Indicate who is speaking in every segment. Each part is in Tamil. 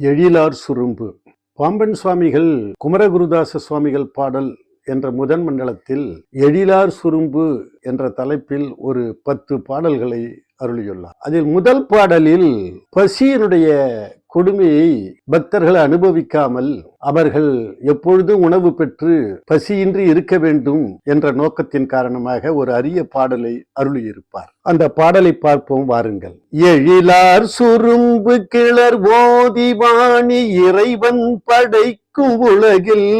Speaker 1: எழிலார் சுரும்பு. பாம்பன் சுவாமிகள் குமரகுருதாச சுவாமிகள் பாடல் என்ற முதன் மண்டலத்தில் எழிலார் சுரும்பு என்ற தலைப்பில் ஒரு பத்து பாடல்களை அருளியுள்ளார். அதில் முதல் பாடலில் பசியினுடைய கொடுமையை பக்தர்கள் அனுபவிக்காமல் அவர்கள் எப்பொழுதும் உணவு பெற்று பசியின்றி இருக்க வேண்டும் என்ற நோக்கத்தின் காரணமாக ஒரு அரிய பாடலை அருளியிருப்பார். அந்த பாடலை பார்ப்போம் வாருங்கள். எழிலார் சுரும்பு கிளர் ஓதிவாணி இறைவன் படைக்கும் உலகில்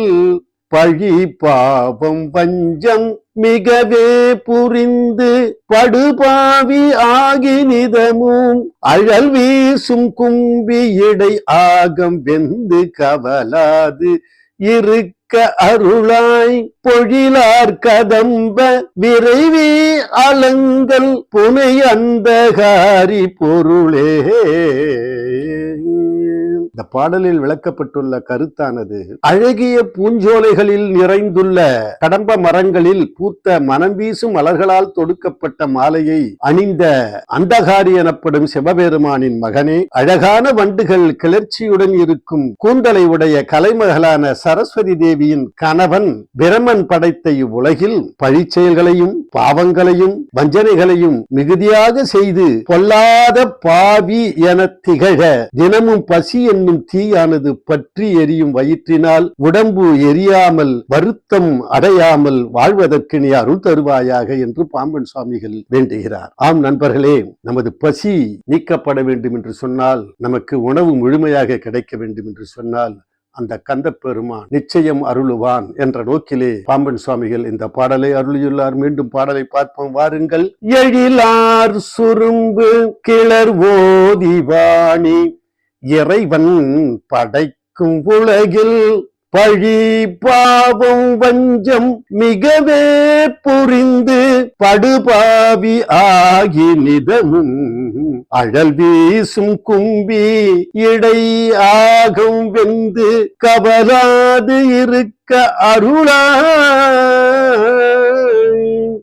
Speaker 1: பழி பாவம் பஞ்சம் மிகவே புரிந்து படுபாவி ஆகி நிதமும். அழல் வீசும் கும்பி இடை ஆகம் வெந்து கவலாது. இருக்க அருளாய் பொழிலார் கதம்ப விரைவி அலங்கல் புனை அந்தகாரி பொருளே. இந்த பாடலில் விளக்கப்பட்டுள்ள கருத்தானது அழகிய பூஞ்சோலைகளில் நிறைந்துள்ள கடம்ப மரங்களில் பூத்த மனம் வீசும் மலர்களால் தொடுக்கப்பட்ட மாலையை அணிந்த அந்தகாரி எனப்படும் சிவபெருமானின் மகனே அழகான வண்டுகள் கிளர்ச்சியுடன் இருக்கும் கூந்தலை உடைய கலைமகளான சரஸ்வதி தேவியின் கணவன் பிரமன் படைத்த இவ்வுலகில் பழிச்செயல்களையும் பாவங்களையும் வஞ்சனைகளையும் மிகுதியாக செய்து பொல்லாத பாவி என திகழ தினமும் பசி என்னும் தீயானது பற்றி எரியும் வயிற்றினால் உடம்பு எரியாமல் வருத்தம் அடையாமல் வாழ்வதற்கு நீ அருள் தருவாயாக என்று பாம்பன் சுவாமிகள் வேண்டுகிறார். ஆம் நண்பர்களே நமது பசி நீக்கப்பட வேண்டும் என்று சொன்னால் நமக்கு உணவு முழுமையாக கிடைக்க வேண்டும் என்று சொன்னால் அந்த கந்த பெருமான் நிச்சயம் அருளுவான் என்ற நோக்கிலே பாம்பன் சுவாமிகள் இந்த பாடலை அருளியுள்ளார். மீண்டும் பாடலை பார்ப்போம். வாருங்கள். எழிலார் சுரும்பு கிளர் ஓதிவாணி இறைவன் படைக்கும் உலகில் பழி பாவம் வஞ்சம் மிகவே புரிந்து படுபாவி ஆகி நிதமும். அழல் வீசும் கும்பி இடை ஆகும் வெந்து கவலாது இருக்க அருளா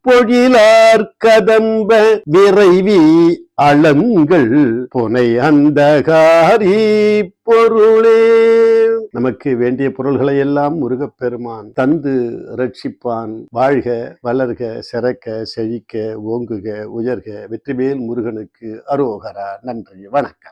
Speaker 1: பொழிலார் கதம்ப விரைவி அளங்கள் புனை அந்தகாரி பொருளே. நமக்கு வேண்டிய பொருள்களை எல்லாம் முருகப்பெருமான் தந்து ரட்சிப்பான். வாழ்க வளர்க சிறக்க செழிக்க ஓங்குக உயர்க வெற்றிவேல் முருகனுக்கு அரோகரா. நன்றி வணக்கம்.